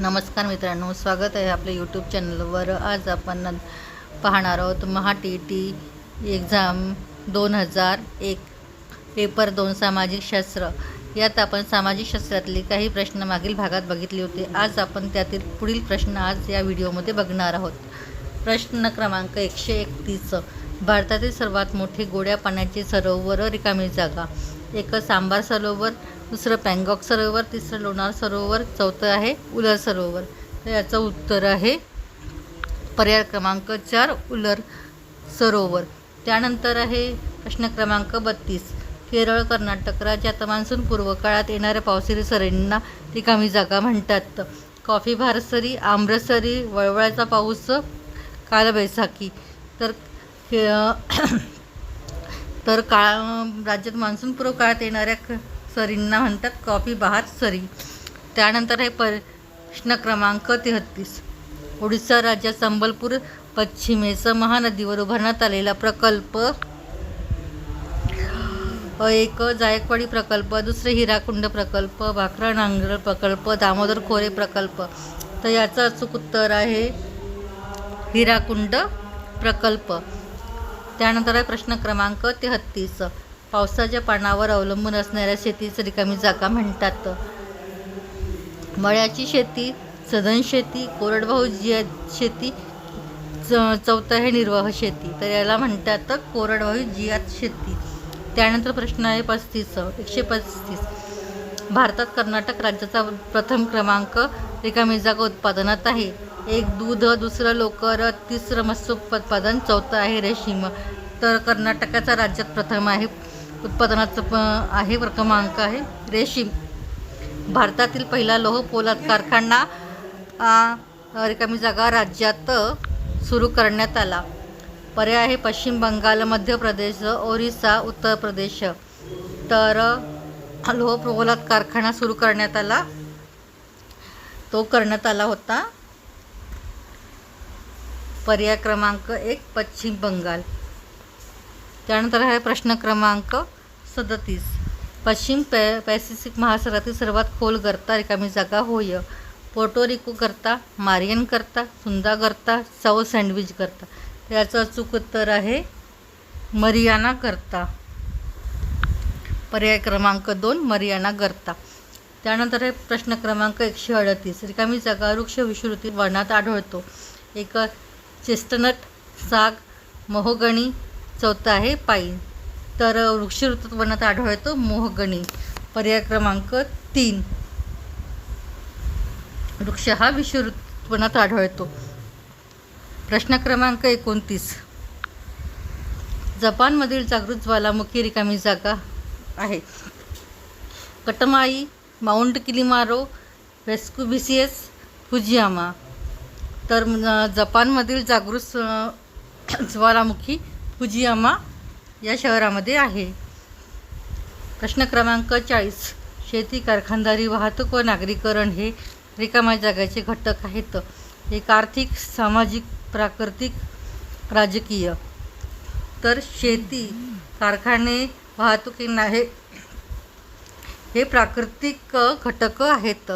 नमस्कार मित्रांनो स्वागत आहे आपल्या यूट्यूब चॅनलवर आज आपण पाहणार आहोत महा टी टी एक्झाम दोन हजार एक पेपर दोन सामाजिक शास्त्र. यात आपण सामाजिक शास्त्रातले काही प्रश्न मागील भागात बघितले होते. आज आपण त्यातील पुढील प्रश्न आज या व्हिडिओमध्ये बघणार आहोत. प्रश्न क्रमांक एकशे एकतीस भारतातील सर्वात मोठे गोड्या पाण्याचे सरोवर रिकामी जागा. एक सांबार सरोवर दुसरं पँगॉक सरोवर तिसरं लोणार सरोवर चौथं आहे उलर सरोवर. तर याचं उत्तर आहे पर्याय क्रमांक चार उलर सरोवर. त्यानंतर आहे प्रश्न क्रमांक बत्तीस. केरळ कर्नाटक राज्यात मान्सून पूर्व काळात येणाऱ्या पावसाळी सरींना रिकामी जागा म्हणतात. कॉफी भारसरी आम्रसरी वळवळाचा पाऊस कालबैसाखी. तर तर काळ राज्यात मान्सून पूर्व काळात येणाऱ्या क- सरींना म्हणतात कॉफी बहार सरी. त्यानंतर आहे प्रश्न क्रमांक तेहत्तीस. ओडिसा राज्यात संबलपूर पश्चिमेस महानदीवर उभारण्यात आलेला प्रकल्प एक जायकवाडी प्रकल्प दुसरे हिराकुंड प्रकल्प भाकरा नांगर प्रकल्प दामोदर खोरे प्रकल्प. तर याचं अचूक उत्तर आहे हिराकुंड प्रकल्प. त्यानंतर आहे प्रश्न क्रमांक तेहत्तीस. पावसाच्या पाण्यावर अवलंबून असणाऱ्या शेतीचं रिकामी जागा म्हणतात. मळ्याची शेती सधन शेती कोरडवाहू जी शेती च चौथं हे निर्वाह शेती. तर याला म्हणतात कोरडवाहू जियात शेती. त्यानंतर प्रश्न आहे पस्तीस एकशे पस्तीस. भारतात कर्नाटक राज्याचा प्रथम क्रमांक रिकामी जागा उत्पादनात आहे. एक दूध दुसरं लोकर तिसरं मत्स्य उत्पादन चौथं आहे रेशीम. तर कर्नाटकाचा राज्यात प्रथम आहे उत्पादनाचं प आहे क्रमांक आहे. रेशीम. भारतातील पहिला लोह पोलाद कारखाना रिकामी जागा राज्यात सुरू करण्यात आला. पर्याय आहे पश्चिम बंगाल मध्य प्रदेश ओरिसा उत्तर प्रदेश. तर लोह पोलाद कारखाना सुरू करण्यात आला. तो करण्यात आला होता. पर्याय क्रमांक एक पश्चिम बंगाल. त्यानंतर आहे प्रश्न क्रमांक सदतीस. पश्चिम पॅ पॅसिफिक महासागरातील सर्वात खोल गर्ता रिकामी जागा होय. पोर्टोरिको करता मारियन करता सुंदा करता सौ सँडविच करता याचं अचूक उत्तर आहे मरियाना करता पर्याय क्रमांक दोन मरियाना करता त्यानंतर आहे प्रश्न क्रमांक एकशे अडतीस. रिकामी जागा वृक्ष विषुवृत्ती वर्णात आढळतो. एक चेस्टनट साग महोगणी चौथा आहे पाईन तर वृक्ष ऋतुत्वनात आढळतो मोहगणी. पर्याय क्रमांक तीन. वृक्ष हा विश्व ऋतुत्वनात आढळतो. प्रश्न क्रमांक एकोणतीस. जपानमधील जागृत ज्वालामुखी रिकामी जागा आहे. कटमाई माउंट किलिमारो वेस्कुबिसियस फुजियामा. तर जपानमधील जागृत ज्वालामुखी फुजियामा या शहरामध्ये आहे. प्रश्न क्रमांक चाळीस शेती कारखानदारी वाहतूक व नागरीकरण हे रिकाम्या जागाचे घटक आहेत. एक आर्थिक सामाजिक प्राकृतिक राजकीय. तर शेती कारखाने वाहतुकीना हे हे प्राकृतिक घटक आहेत.